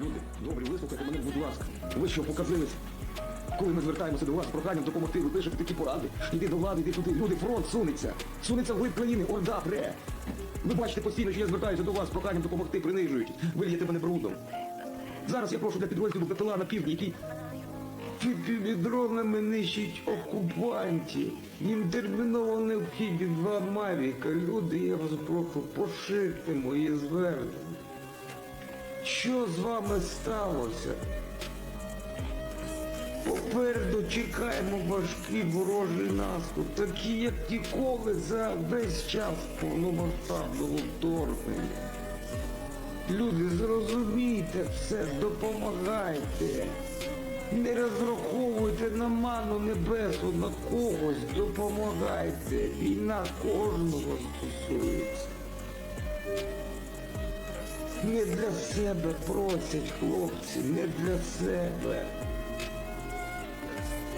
Люди, добрі, вислухайте мене, будь ласка. Ви що показились? Коли ми звертаємося до вас проханням допомогти, ви пишете такі поради. Іди до влади, іди туди. Люди, фронт сунеться. Сунеться в глиб країни, орда пре. Ви бачите постійно, що я звертаюся до вас проханням допомогти, принижують. Вильєте мене брудом. Зараз я прошу для підрозділу БПЛА на півдні, який Під дронами нищить окупантів. Їм терміново необхідні два мавіка. Люди, я вас прошу, поширте мої звернення. Що з вами сталося? Попереду чекаємо важкий ворожий наступ, такий, як ніколи за весь час повномасштабного вторгнення. Люди, зрозумійте все, допомагайте. Не розраховуйте на ману небесу, на когось допомагайте. Війна кожного Не для себе просять хлопці, не для себе.